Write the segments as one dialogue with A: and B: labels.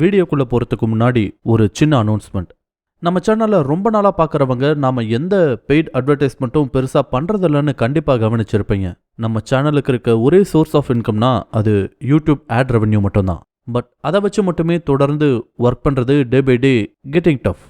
A: வீடியோக்குள்ளே போகிறதுக்கு முன்னாடி ஒரு சின்ன அனௌன்ஸ்மெண்ட் நம்ம சேனலில் ரொம்ப நாளாக பார்க்குறவங்க நாம் எந்த பெய்ட் அட்வர்டைஸ்மெண்ட்டும் பெருசாக பண்ணுறதில்லன்னு கண்டிப்பாக கவனிச்சிருப்பீங்க. நம்ம சேனலுக்கு இருக்க ஒரே சோர்ஸ் ஆஃப் இன்கம்னா அது யூடியூப் ஆட் ரெவன்யூ மட்டும்தான். பட் அதை வச்சு மட்டுமே தொடர்ந்து ஒர்க் பண்ணுறது day by day getting tough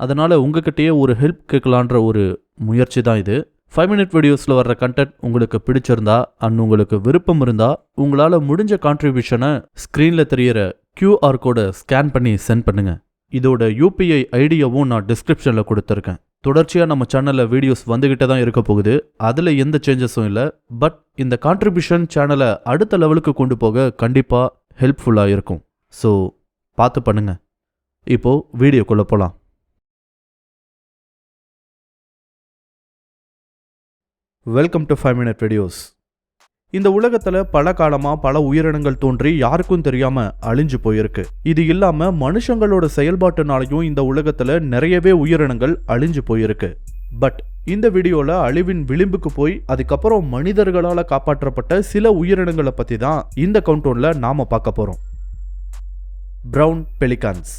A: அதனால் உங்ககிட்டயே ஒரு ஹெல்ப் கேட்கலான்ற ஒரு முயற்சி தான் இது. ஃபைவ் மினிட் வீடியோஸில் வர்ற கண்டென்ட் உங்களுக்கு பிடிச்சிருந்தா அண்ட் உங்களுக்கு விருப்பம் இருந்தால் உங்களால் முடிஞ்ச கான்ட்ரிபியூஷனை ஸ்க்ரீனில் தெரியிற க்யூஆர் கோடை ஸ்கேன் பண்ணி சென்ட் பண்ணுங்க. இதோட யூபிஐ ஐடியாவும் நான் டிஸ்கிரிப்ஷனில் கொடுத்துருக்கேன். தொடர்ச்சியாக நம்ம சேனலில் வீடியோஸ் வந்துக்கிட்டே தான் இருக்க போகுது. அதில் எந்த சேஞ்சஸும் இல்லை. பட் இந்த கான்ட்ரிபியூஷன் சேனலை அடுத்த லெவலுக்கு கொண்டு போக கண்டிப்பாக ஹெல்ப்ஃபுல்லாக இருக்கும். ஸோ பார்த்து பண்ணுங்க. இப்போது வீடியோக்குள்ளே போகலாம் welcome to five minute videos இந்த உலகத்துல பல காலமா பல உயிரினங்கள் தோன்றி யாருக்கும் தெரியாம அழிஞ்சு போயிருக்கு. இது இல்லாம மனுஷங்களோட செயல்பாட்டுனாலையும் இந்த உலகத்துல நிறையவே உயிரினங்கள் அழிஞ்சு போயிருக்கு. பட் இந்த வீடியோல அழிவின் விளிம்புக்கு போய் அதுக்கப்புறம் மனிதர்களால காப்பாற்றப்பட்ட சில உயிரினங்களை பத்தி தான் இந்த கவுண்டோனில் நாம பார்க்க போறோம். பிரவுன் பெலிகான்ஸ்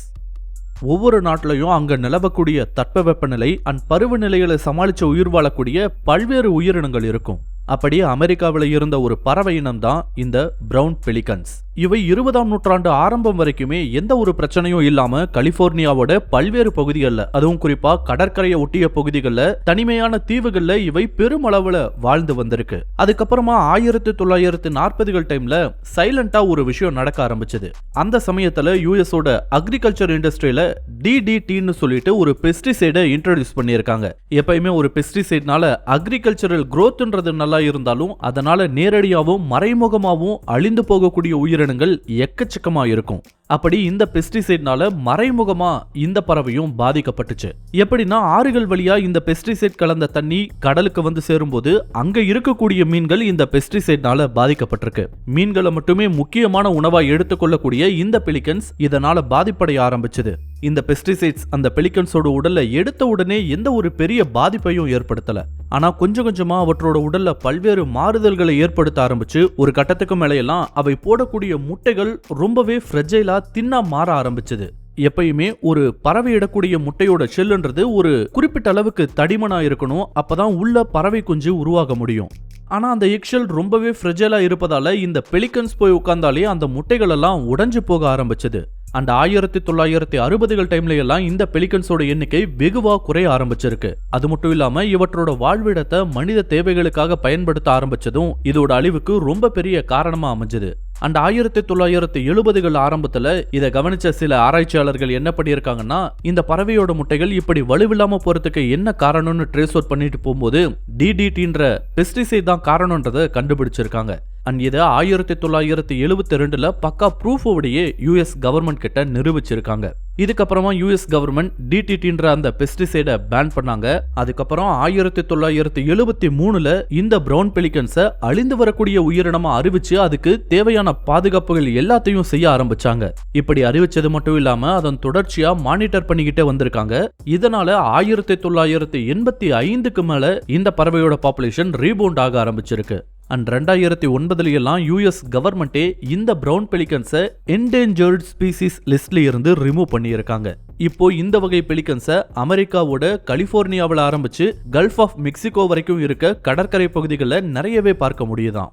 A: ஒவ்வொரு நாட்டிலையும் அங்க நிலவக்கூடிய தட்பவெப்பநிலை அண்ட் பருவநிலைகளை சமாளிச்சு உயிர் வாழக்கூடிய பல்வேறு உயிரினங்கள் இருக்கும். அப்படியே அமெரிக்காவில் இருந்த ஒரு பறவை இனம் தான் இந்த பிரவுன் பெலிகன்ஸ் இவை இருபதாம் நூற்றாண்டு ஆரம்பம் வரைக்குமே எந்த ஒரு பிரச்சனையும் இல்லாம கலிபோர்னியாவோட பல்வேறு பகுதிகளில் அதுவும் குறிப்பா கடற்கரையை ஒட்டிய பகுதிகளில் தனிமையான தீவுகள்ல இவை பெருமளவுல வாழ்ந்து வந்திருக்கு. அதுக்கப்புறமா ஆயிரத்தி தொள்ளாயிரத்தி நாற்பதுகள் டைம்ல சைலண்டா ஒரு விஷயம் நடக்க ஆரம்பிச்சது. அந்த சமயத்துல யூஎஸோட அக்ரிகல்ச்சர் இண்டஸ்ட்ரியில டிடிடின்னு சொல்லிட்டு ஒரு பெஸ்டிசைடை இன்ட்ரடியூஸ் பண்ணியிருக்காங்க. எப்பயுமே ஒரு பெஸ்டிசைட்னால அக்ரிகல்ச்சரல் குரோத்ன்றது நல்லா இருந்தாலும் அதனால நேரடியாகவும் மறைமுகமாகவும் அழிந்து போகக்கூடிய உயிரினங்கள் எக்கச்சக்கமா இருக்கும் அப்படி இந்த பெஸ்டிசைட்னால மறைமுகமா இந்த பறவையும் பாதிக்கப்பட்டுச்சு. எப்படின்னா ஆறுகள் வழியா இந்த பெஸ்டிசைட் கலந்த தண்ணி கடலுக்கு வந்து சேரும்போது அங்க இருக்கக்கூடிய மீன்கள் இந்த பெஸ்டிசைட்னால பாதிக்கப்பட்டிருக்கு. மீன்களை மட்டுமே முக்கியமான உணவா எடுத்துக்கொள்ளக்கூடிய இந்த பெலிகன்ஸ் இதனால பாதிப்படைய ஆரம்பிச்சது. இந்த பெஸ்டிசைட்ஸ் அந்த பெலிகன்ஸோட உடல்ல எடுத்த உடனே எந்த ஒரு பெரிய பாதிப்பையும் ஏற்படுத்தல. ஆனா கொஞ்சம் கொஞ்சமா அவற்றோட உடல்ல பல்வேறு மாறுதல்களை ஏற்படுத்த ஆரம்பிச்சு ஒரு கட்டத்துக்கு மேலையெல்லாம் அவை போடக்கூடிய முட்டைகள் ரொம்பவே ஃப்ரெஜைலா தின்னா மாற ஆரம்பிச்சது. எப்பயுமே ஒரு பறவை இடக்கூடிய முட்டையோட செல்லுன்றது ஒரு குறிப்பிட்ட அளவுக்கு தடிமனா இருக்கணும் அப்பதான் உள்ள பறவை குஞ்சு உருவாக முடியும். ஆனா அந்த எக்ஷெல் ரொம்பவே ஃப்ரெஜைலா இருப்பதால இந்த பெலிகன்ஸ் போய் உட்கார்ந்தாலே அந்த முட்டைகள் எல்லாம் உடஞ்சு போக ஆரம்பிச்சது. அண்ட் ஆயிரத்தி தொள்ளாயிரத்தி அறுபதுகள் டைம்ல எல்லாம் இந்த பெலிகன்ஸோட எண்ணிக்கை வெகுவா குறைய ஆரம்பிச்சிருக்கு. அது மட்டும் இல்லாம இவற்றோட வாழ்விடத்தை மனித தேவைகளுக்காக பயன்படுத்த ஆரம்பிச்சதும் இதோட அழிவுக்கு ரொம்ப பெரிய காரணமா அமைஞ்சது. அண்ட் ஆயிரத்தி தொள்ளாயிரத்தி எழுபதுகள் ஆரம்பத்துல இதை கவனிச்ச சில ஆராய்ச்சியாளர்கள் என்ன பண்ணியிருக்காங்கன்னா இந்த பறவையோட முட்டைகள் இப்படி வலுவில்லாம போறதுக்கு என்ன காரணம்னு ட்ரேஸ் அவுட் பண்ணிட்டு போகும்போது டிடிடின்ற பெஸ்டிசைட் தான் காரணம்ன்றதை கண்டுபிடிச்சிருக்காங்க. அண்ட் இதை ஆயிரத்தி தொள்ளாயிரத்தி எழுபத்தி ரெண்டுல பக்கா ப்ரூஃபோடையே யூஎஸ் கவர்மெண்ட் கிட்ட நிரூபிச்சிருக்காங்க. இதுக்கப்புறமா யூஎஸ் கவர்மெண்ட் டிடிடின்ற அந்த பெஸ்டிசைடை பேன் பண்ணாங்க. அதுக்கப்புறம் ஆயிரத்தி தொள்ளாயிரத்தி எழுபத்தி மூணுல இந்த பிரவுன் பெலிகன்ஸை அழிந்து வரக்கூடிய உயிரினமா அறிவிச்சு அதுக்கு தேவையான பாதுகாப்புகள் எல்லாத்தையும் செய்ய ஆரம்பிச்சாங்க. இப்படி அறிவிச்சது மட்டும் இல்லாம அதன் தொடர்ச்சியா மானிட்டர் பண்ணிக்கிட்டே வந்திருக்காங்க. இதனால ஆயிரத்தி தொள்ளாயிரத்தி எண்பத்தி ஐந்துக்கு மேல இந்த பறவையோட பாப்புலேஷன் ரீபவுண்ட் ஆக ஆரம்பிச்சிருக்கு. அண்ட் ரெண்டாயிரத்தி ஒன்பதுலையெல்லாம் யூஎஸ் கவர்மெண்ட்டே இந்த ப்ரௌன் பெலிகன்ஸை என்டேஞ்சர்ட் ஸ்பீசிஸ் லிஸ்ட்ல இருந்து ரிமூவ் பண்ணியிருக்காங்க. இப்போ இந்த வகை பெலிகன்ஸை அமெரிக்காவோட கலிபோர்னியாவில் ஆரம்பிச்சு கல்ஃப் ஆஃப் மெக்சிகோ வரைக்கும் இருக்க கடற்கரை பகுதிகளில் நிறையவே பார்க்க முடியுதான்.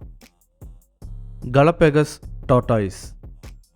A: கலப்பெகஸ் டாட்டாய்ஸ்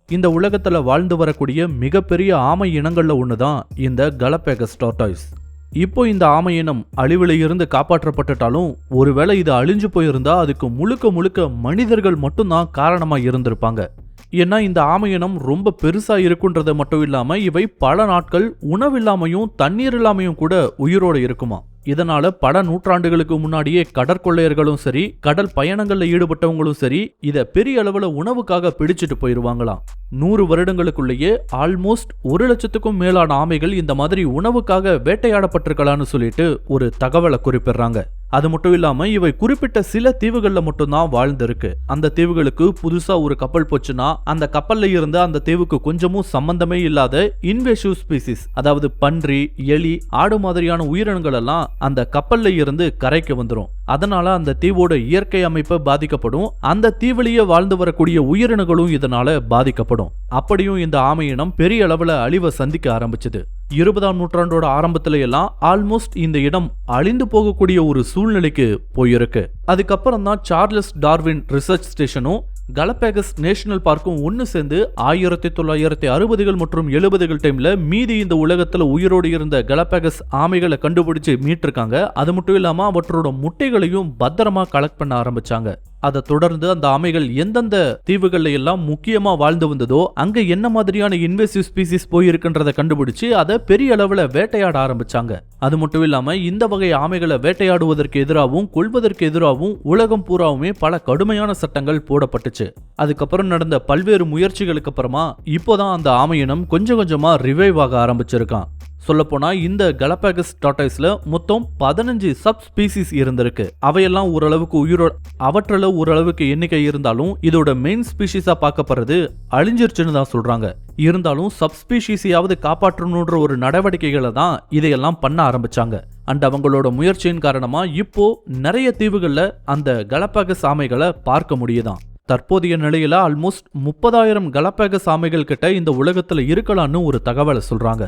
A: இந்த உலகத்தில் வாழ்ந்து வரக்கூடிய மிகப்பெரிய ஆமை இனங்களில் ஒன்று தான் இந்த கலப்பெகஸ் டாட்டாய்ஸ் இப்போ இந்த ஆமை இனம் அழிவில் இருந்து காப்பாற்றப்பட்டுட்டாலும் ஒருவேளை இது அழிஞ்சு போயிருந்தா அதுக்கு முழுக்க முழுக்க மனிதர்கள் மட்டும்தான் காரணமாக இருந்திருப்பாங்க. ஏன்னா இந்த ஆமை இனம் ரொம்ப பெருசாக இருக்குன்றதை மட்டும் இல்லாமல் இவை பல நாட்கள் உணவில்லாமையும் தண்ணீர் இல்லாமையும் கூட உயிரோடு இருக்குமா இதனால பல நூற்றாண்டுகளுக்கு முன்னாடியே கடற்கொள்ளையர்களும் சரி கடல் பயணங்கள்ல ஈடுபட்டவங்களும் சரி இத பெரிய அளவுல உணவுக்காக பிடிச்சிட்டு போயிருவாங்களாம். நூறு வருடங்களுக்குள்ளேயே ஆல்மோஸ்ட் ஒரு லட்சத்துக்கும் மேலான ஆமைகள் இந்த மாதிரி உணவுக்காக வேட்டையாடப்பட்டிருக்கலாம்னு சொல்லிட்டு ஒரு தகவலை குறிப்பிடுறாங்க. அது மட்டும் இல்லாமல் இவை குறிப்பிட்ட சில தீவுகளில் மட்டும்தான் வாழ்ந்திருக்கு. அந்த தீவுகளுக்கு புதுசாக ஒரு கப்பல் போச்சுன்னா அந்த கப்பலில் இருந்து அந்த தீவுக்கு கொஞ்சமும் சம்பந்தமே இல்லாத இன்வேசிவ் ஸ்பீசிஸ் அதாவது பன்றி எலி ஆடு மாதிரியான உயிரினங்கள் எல்லாம் அந்த கப்பல்ல இருந்து கரைக்கு வந்துடும் அதனால அந்த தீவோட இயற்கை அமைப்பு பாதிக்கப்படும். அந்த தீவிலேயே வாழ்ந்து வரக்கூடிய உயிரினங்களும் இதனால பாதிக்கப்படும். அப்படியும் இந்த ஆமையினம் பெரிய அளவில் அழிவை சந்திக்க ஆரம்பிச்சது. இருபதாம் நூற்றாண்டோட ஆரம்பத்துல எல்லாம் ஆல்மோஸ்ட் இந்த இடம் அழிந்து போகக்கூடிய ஒரு சூழ்நிலைக்கு போயிருக்கு. அதுக்கப்புறம் தான் சார்லஸ் டார்வின் ரிசர்ச் ஸ்டேஷனும் கலபேகஸ் நேஷனல் பார்க்கும் ஒன்று சேர்ந்து ஆயிரத்தி தொள்ளாயிரத்தி அறுபதுகள் மற்றும் எழுபதுகள் டைமில் மீதி இந்த உலகத்தில் உயிரோடு இருந்த கலபேகஸ் ஆமைகளை கண்டுபிடிச்சு மீட்டிருக்காங்க. அது மட்டும் இல்லாமல் அவற்றோட முட்டைகளையும் பத்திரமா கலெக்ட் பண்ண ஆரம்பிச்சாங்க. அதை தொடர்ந்து அந்த ஆமைகள் எந்தெந்த தீவுகள்ல எல்லாம் முக்கியமா வாழ்ந்து வந்ததோ அங்க என்ன மாதிரியான இன்வெசிவ் ஸ்பீசிஸ் போயிருக்குன்றதை கண்டுபிடிச்சு அதை பெரிய அளவுல வேட்டையாட ஆரம்பிச்சாங்க. அது மட்டும் இல்லாம இந்த வகை ஆமைகளை வேட்டையாடுவதற்கு எதிராகவும் கொள்வதற்கு எதிராகவும் உலகம் பூராவுமே பல கடுமையான சட்டங்கள் போடப்பட்டுச்சு. அதுக்கப்புறம் நடந்த பல்வேறு முயற்சிகளுக்கு அப்புறமா இப்போதான் அந்த ஆமையினம் கொஞ்சம் கொஞ்சமா ரிவைவ் ஆக ஆரம்பிச்சிருக்கான். சொல்லப்போனால் இந்த கலப்பாகஸ் டாட்டாய்ஸ்ல மொத்தம் பதினஞ்சு சப் ஸ்பீசிஸ் இருந்திருக்கு. அவையெல்லாம் ஓரளவுக்கு உயிரோ அவற்றில் ஓரளவுக்கு எண்ணிக்கை இருந்தாலும் இதோட மெயின் ஸ்பீஷீஸாக பார்க்கப்படுறது அழிஞ்சிருச்சுன்னு தான் சொல்றாங்க. இருந்தாலும் சப்ஸ்பீஷீஸையாவது காப்பாற்றணுன்ற ஒரு நடவடிக்கைகளை தான் இதையெல்லாம் பண்ண ஆரம்பிச்சாங்க. அண்ட் அவங்களோட முயற்சியின் காரணமா இப்போ நிறைய தீவுகள்ல அந்த கலப்பாக சாமைகளை பார்க்க முடியுதாம் தற்போதைய நிலையில ஆல்மோஸ்ட் முப்பதாயிரம் கலப்பாகஸ் ஆமைகள் கிட்ட இந்த உலகத்துல இருக்கலாம்னு ஒரு தகவலை சொல்றாங்க.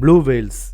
A: ப்ளூ வேல்ஸ்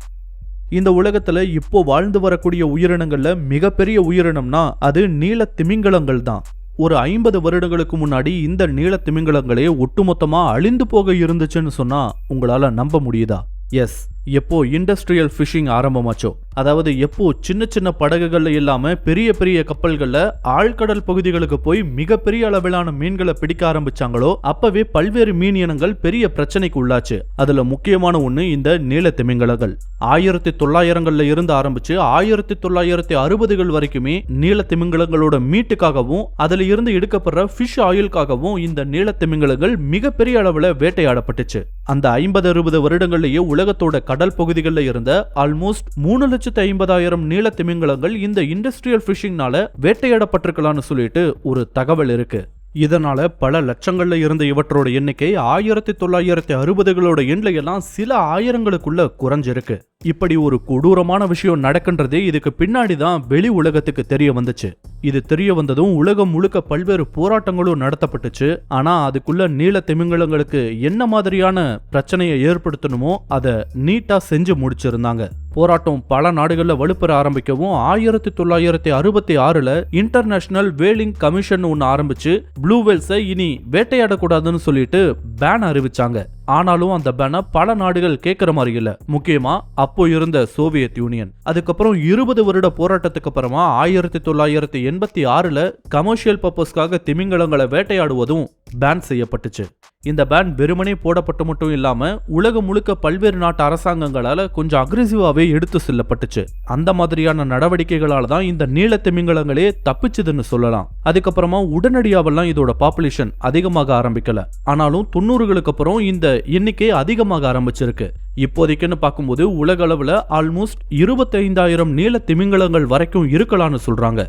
A: இந்த உலகத்துல இப்போ வாழ்ந்து வரக்கூடிய உயிரினங்கள்ல மிகப்பெரிய உயிரினம்னா அது நீல திமிங்கலங்கள் தான். ஒரு ஐம்பது வருடங்களுக்கு முன்னாடி இந்த நீல திமிங்கலங்களே ஒட்டுமொத்தமா அழிந்து போக இருந்துச்சுன்னு சொன்னா உங்களால நம்ப முடியுதா? எஸ் எப்போ இண்டஸ்ட்ரியல் ஃபிஷிங் ஆரம்பமாச்சோ? அதாவது எப்போ சின்ன சின்ன படகுகள்ல இல்லாம பெரிய பெரிய கப்பல்கள்ல ஆழ்கடல் பகுதிகளுக்கு போய் மிகப்பெரிய அளவிலான மீன்களை பிடிக்க ஆரம்பிச்சாங்களோ அப்பவே பல்வேறு மீன் இனங்கள் பெரிய பிரச்சனைக்கு உள்ளாச்சு. அதுல முக்கியமான ஒண்ணு இந்த நீல திமிங்கலங்கள். ஆயிரத்தி தொள்ளாயிரங்கள்ல இருந்து ஆரம்பிச்சு ஆயிரத்தி தொள்ளாயிரத்தி அறுபதுகள் வரைக்குமே நீல திமிங்கலங்களோட மீட்டுக்காகவும் அதுல இருந்து எடுக்கப்படுற ஃபிஷ் ஆயிலுக்காகவும் இந்த நீல திமிங்கலங்கள் மிகப்பெரிய அளவுல வேட்டையாடப்பட்டுச்சு. அந்த ஐம்பது அறுபது வருடங்கள்லயே உலகத்தோட கடல் பகுதிகளில் இருந்த ஆல்மோஸ்ட் மூணு லட்சத்து ஐம்பதாயிரம் நீள திமிங்கலங்கள் இந்த இண்டஸ்ட்ரியல் ஃபிஷிங்னால வேட்டையாடப்பட்டிருக்கலாம்னு சொல்லிட்டு ஒரு தகவல் இருக்கு. இதனால பல லட்சங்கள்ல இருந்த இவற்றோட எண்ணிக்கை ஆயிரத்தி தொள்ளாயிரத்தி அறுபதுகளோட எண்ணில எல்லாம் சில ஆயிரங்களுக்குள்ள குறைஞ்சிருக்கு. இப்படி ஒரு கொடூரமான விஷயம் நடக்கின்றது இதுக்கு பின்னாடி தான் வெளி உலகத்துக்கு தெரிய வந்துச்சு. இது தெரிய வந்ததும் உலகம் முழுக்க பல்வேறு போராட்டங்களும் நடத்தப்பட்டுச்சு. ஆனா அதுக்குள்ள நீல திமிங்கலங்களுக்கு என்ன மாதிரியான பிரச்சனையை ஏற்படுத்தணுமோ அதை நீட்டா செஞ்சு முடிச்சிருந்தாங்க. போராட்டம் பல நாடுகளில் வலுப்பெற ஆரம்பிக்கவும் ஆயிரத்தி தொள்ளாயிரத்தி அறுபத்தி ஆறுல இன்டர்நேஷனல் வேலிங் கமிஷன் ஒன்று ஆரம்பிச்சு ப்ளூ வேல்ஸை இனி வேட்டையாடக்கூடாதுன்னு சொல்லிட்டு பேன் அறிவிச்சாங்க. ஆனாலும் அந்த பேனை பல நாடுகள் கேட்கிற மாதிரி இல்ல. முக்கியமா அப்போ இருந்த சோவியத் யூனியன். அதுக்கப்புறம் இருபது வருட போராட்டத்துக்கு அப்புறமா ஆயிரத்தி தொள்ளாயிரத்தி எண்பத்தி ஆறுல கமர்ஷியல் பர்பஸ்க்காக திமிங்கலங்களை வேட்டையாடுவதும் பேன் செய்யப்பட்டுச்சு. இந்த பேன் வெறுமனே போடப்பட்டு மட்டும் இல்லாம உலகம் முழுக்க பல்வேறு நாட்டு அரசாங்கங்களால கொஞ்சம் அக்ரெசிவாவே எடுத்து செல்லப்பட்டுச்சு. அந்த மாதிரியான நடவடிக்கைகளால தான் இந்த நீல திமிங்கலங்களே தப்பிச்சுதுன்னு சொல்லலாம். அதுக்கப்புறமா உடனடியாவெல்லாம் இதோட பாப்புலேஷன் அதிகமாக ஆரம்பிக்கல. ஆனாலும் தொண்ணூறுகளுக்கு அப்புறம் இந்த எண்ணிக்கை அதிகமாக ஆரம்பிச்சிருக்கு. இப்போதைக்குன்னு பார்க்கும்போது உலக அளவில் ஆல்மோஸ்ட் இருபத்தைந்தாயிரம் நீல திமிங்கலங்கள் வரைக்கும் இருக்கலாம்னு சொல்றாங்க.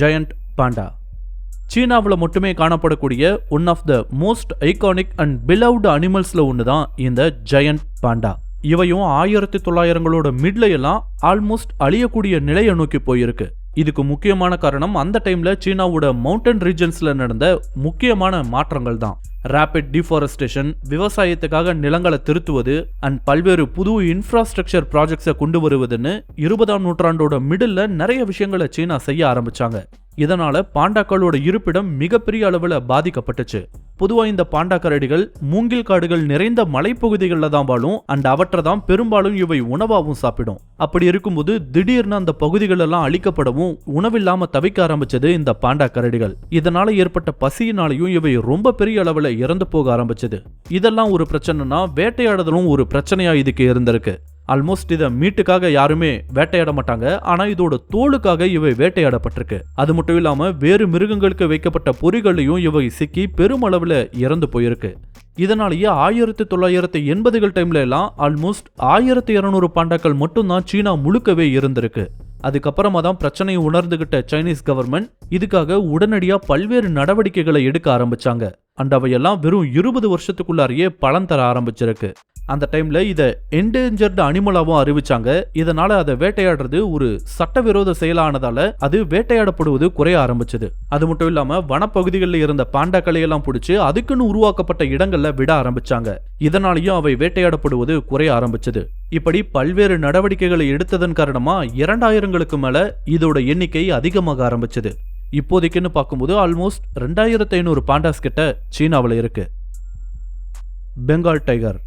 A: ஜெயண்ட் பாண்டா சீனாவில் மட்டுமே காணப்படக்கூடிய one of the most iconic and beloved அனிமல்ஸில் ஒன்று தான் இந்த ஜெயண்ட் பாண்டா இவையும் ஆயிரத்தி தொள்ளாயிரங்களோட மிட்ல எல்லாம் ஆல்மோஸ்ட் அழியக்கூடிய நிலையை நோக்கி போயிருக்கு. இதுக்கு முக்கியமான காரணம் அந்த டைம்ல சீனாவோட மவுண்டன் ரீஜன்ஸ்ல நடந்த முக்கியமான மாற்றங்கள் தான். ரேபிட் டிஃபாரஸ்டேஷன் விவசாயத்துக்காக நிலங்களை திருத்துவது அண்ட் பல்வேறு புது இன்ஃப்ராஸ்ட்ரக்சர் ப்ராஜெக்ட்ஸை கொண்டு வருவதுன்னு இருபதாம் நூற்றாண்டோட மிடில் நிறைய விஷயங்களை சீனா செய்ய ஆரம்பிச்சாங்க. இதனால பாண்டாக்களோட இருப்பிடம் மிகப்பெரிய அளவில் பாதிக்கப்பட்டுச்சு. பொதுவா இந்த பாண்டா கரடிகள் மூங்கில் காடுகள் நிறைந்த மலைப்பகுதிகளில் தான் வாழும் அண்ட் அவற்றை தான் பெரும்பாலும் இவை உணவாகவும் சாப்பிடும். அப்படி இருக்கும்போது திடீர்னு அந்த பகுதிகள் எல்லாம் அழிக்கப்படவும் உணவில்லாம தவிக்க ஆரம்பிச்சது இந்த பாண்டா கரடிகள் இதனால ஏற்பட்ட பசியினாலையும் இவை ரொம்ப பெரிய அளவில் இறந்து போக ஆரம்பிச்சது. இதெல்லாம் ஒரு பிரச்சனைனா வேட்டையாடுதலும் ஒரு பிரச்சனையா இதுக்கு இருந்திருக்கு. ஆல்மோஸ்ட் இதை மீட்டுக்காக யாருமே வேட்டையாட மாட்டாங்க. ஆனால் இதோட தோலுக்காக இவை வேட்டையாடப்பட்டிருக்கு. அது மட்டும் இல்லாமல் வேறு மிருகங்களுக்கு வைக்கப்பட்ட பொறிகளையும் இவை சிக்கி பெருமளவில் இறந்து போயிருக்கு. இதனாலேயே ஆயிரத்தி தொள்ளாயிரத்தி எண்பதுகள் டைம்ல எல்லாம் ஆல்மோஸ்ட் ஆயிரத்தி இருநூறு பாண்டாக்கள் மட்டும்தான் சீனா முழுக்கவே இருந்திருக்கு. அதுக்கப்புறமா தான் பிரச்சனையை உணர்ந்துகிட்ட சைனீஸ் கவர்மெண்ட் இதுக்காக உடனடியாக பல்வேறு நடவடிக்கைகளை எடுக்க ஆரம்பிச்சாங்க. அண்ட் அவையெல்லாம் வெறும் இருபது வருஷத்துக்குள்ளாரையே பலன் தர ஆரம்பிச்சிருக்கு. அந்த டைமில் இதை என்டேஞ்சர்டு அனிமலாகவும் அறிவிச்சாங்க. இதனால் அதை வேட்டையாடுறது ஒரு சட்டவிரோத செயலானதால் அது வேட்டையாடப்படுவது குறைய ஆரம்பிச்சது. அது மட்டும் இல்லாமல் வனப்பகுதிகளில் இருந்த பாண்டாக்களை எல்லாம் பிடிச்சி அதுக்குன்னு உருவாக்கப்பட்ட இடங்களில் விட ஆரம்பிச்சாங்க. இதனாலேயும் அவை வேட்டையாடப்படுவது குறைய ஆரம்பிச்சது. இப்படி பல்வேறு நடவடிக்கைகளை எடுத்ததன் காரணமா இரண்டாயிரங்களுக்கு மேல இதோட எண்ணிக்கை அதிகமாக ஆரம்பிச்சது. இப்போதைக்குன்னு பார்க்கும்போது ஆல்மோஸ்ட் ரெண்டாயிரத்து ஐநூறு பாண்டாஸ் கிட்ட சீனாவில் இருக்கு. பெங்கால் டைகர்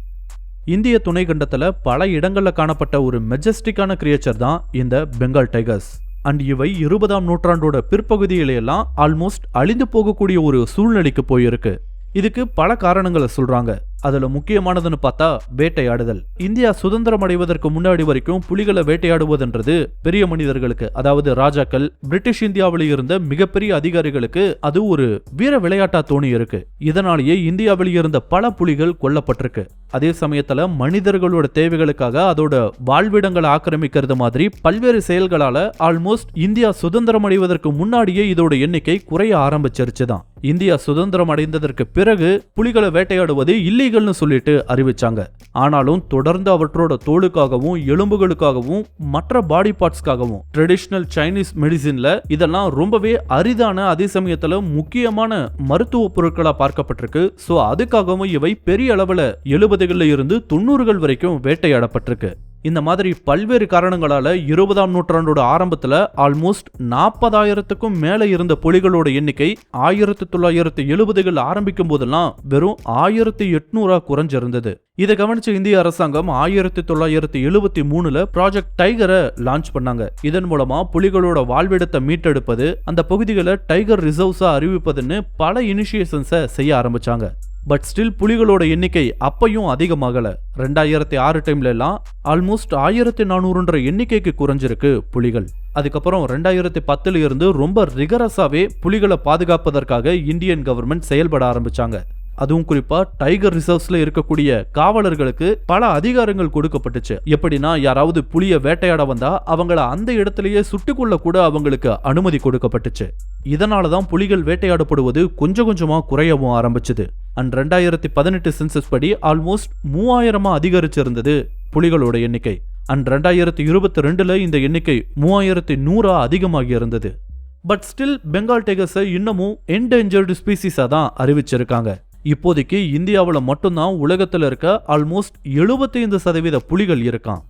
A: இந்திய துணைக்கண்டத்துல பல இடங்கள்ல காணப்பட்ட ஒரு மெஜஸ்டிக்கான கிரியேச்சர் தான் இந்த பெங்கால் டைகர்ஸ் அண்ட் இவை இருபதாம் நூற்றாண்டோட பிற்பகுதியிலையெல்லாம் ஆல்மோஸ்ட் அழிந்து போகக்கூடிய ஒரு சூழ்நிலைக்கு போயிருக்கு. இதுக்கு பல காரணங்களை சொல்றாங்க. அதுல முக்கியமானதுன்னு பார்த்தா வேட்டையாடுதல். இந்தியா சுதந்திரம் அடைவதற்கு முன்னாடி வரைக்கும் புலிகளை வேட்டையாடுவதுன்றது பெரிய மனிதர்களுக்கு அதாவது ராஜாக்கள் பிரிட்டிஷ் இந்தியாவில் இருந்த மிகப்பெரிய அதிகாரிகளுக்கு அது ஒரு வீர விளையாட்டா தோணி இருக்கு. இதனாலேயே இந்தியாவில் இருந்த பல புலிகள் கொல்லப்பட்டிருக்கு. அதே சமயத்துல மனிதர்களோட தேவைகளுக்காக அதோட வாழ்விடங்களை ஆக்கிரமிக்கிறது மாதிரி பல்வேறு செயல்களால ஆல்மோஸ்ட் இந்தியா சுதந்திரம் அடைவதற்கு முன்னாடியே இதோட எண்ணிக்கை குறைய ஆரம்பிச்சிருச்சுதான். இந்தியா சுதந்திரம் அடைந்ததற்கு பிறகு புலிகளை வேட்டையாடுவது இல்லை இல்லீகல்னு சொல்லிட்டு அறிவிச்சாங்க. ஆனாலும் தொடர்ந்து அவற்றோட தோலுக்காகவும் எலும்புகளுக்காகவும் மற்ற பாடி பார்ட்ஸ்க்காகவும் ட்ரெடிஷ்னல் சைனீஸ் மெடிசின்ல இதெல்லாம் ரொம்பவே அரிதான அதே சமயத்துல முக்கியமான மருத்துவ பொருட்களா பார்க்கப்பட்டிருக்கு. சோ அதுக்காகவும் இவை பெரிய அளவுல எழுபதுகள்ல இருந்து தொண்ணூறுகள் வரைக்கும் வேட்டையாடப்பட்டிருக்கு. இந்த மாதிரி பல்வேறு காரணங்களால் இருபதாம் நூற்றாண்டோட ஆரம்பத்தில் ஆல்மோஸ்ட் நாற்பதாயிரத்துக்கும் மேலே இருந்த புலிகளோட எண்ணிக்கை ஆயிரத்தி தொள்ளாயிரத்தி எழுபதுகள் ஆரம்பிக்கும் போதெல்லாம் வெறும் ஆயிரத்தி எட்நூறா குறைஞ்சிருந்தது. இதை கவனிச்ச இந்திய அரசாங்கம் ஆயிரத்தி தொள்ளாயிரத்தி எழுபத்தி மூணுல ப்ராஜெக்ட் டைகரை லான்ச் பண்ணாங்க. இதன் மூலமா புலிகளோட வாழ்விடத்தை மீட்டெடுப்பது அந்த பகுதிகளை டைகர் ரிசர்வ்ஸா அறிவிப்பதுன்னு பல இனிஷியேஷன்ஸை செய்ய ஆரம்பிச்சாங்க. பட் ஸ்டில் புலிகளோட எண்ணிக்கை அப்பையும் அதிகமாகல. ரெண்டாயிரத்தி ஆறு டைம்ல எல்லாம் ஆல்மோஸ்ட் ஆயிரத்தி நானூறுன்ற எண்ணிக்கைக்கு குறைஞ்சிருக்கு புலிகள். அதுக்கப்புறம் ரெண்டாயிரத்தி பத்துல இருந்து ரொம்ப ரிகரஸாவே புலிகளை பாதுகாப்பதற்காக இந்தியன் கவர்மெண்ட் செயல்பட ஆரம்பிச்சாங்க. அதுவும் குறிப்பா டைகர் ரிசர்வ்ஸ்ல இருக்கக்கூடிய காவலர்களுக்கு பல அதிகாரங்கள் கொடுக்கப்பட்டுச்சு. எப்படின்னா யாராவது புலிய வேட்டையாட வந்தா அவங்கள அந்த இடத்திலேயே சுட்டுக்குள்ள கூட அவங்களுக்கு அனுமதி கொடுக்கப்பட்டுச்சு. இதனாலதான் புலிகள் வேட்டையாடப்படுவது கொஞ்சம் கொஞ்சமா குறையவும் ஆரம்பிச்சது. அண்ட் ரெண்டாயிரத்தி பதினெட்டு சென்சஸ் படி ஆல்மோஸ்ட் மூவாயிரமா அதிகரிச்சிருந்தது புலிகளோட எண்ணிக்கை. அண்ட் ரெண்டாயிரத்தி இருபத்தி ரெண்டுல இந்த எண்ணிக்கை மூவாயிரத்தி நூறா அதிகமாகி இருந்தது. பட் ஸ்டில் பெங்கால் டைகர்ஸை இன்னமும் என்டேஞ்சர்டு ஸ்பீசிஸாக தான் அறிவிச்சிருக்காங்க. இப்போதைக்கு இந்தியாவில் மட்டும்தான் உலகத்தில் இருக்க ஆல்மோஸ்ட் 75% சதவீத புலிகள் இருக்கான்.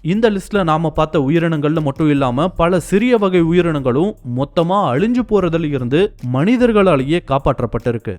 A: இந்த லிஸ்ட்ல நாம பார்த்த உயிரினங்கள்ல மட்டும் இல்லாம பல சிறிய வகை உயிரினங்களும் மொத்தமா அழிஞ்சு போறதுல இருந்து மனிதர்களாலேயே காப்பாற்றப்பட்டிருக்கு.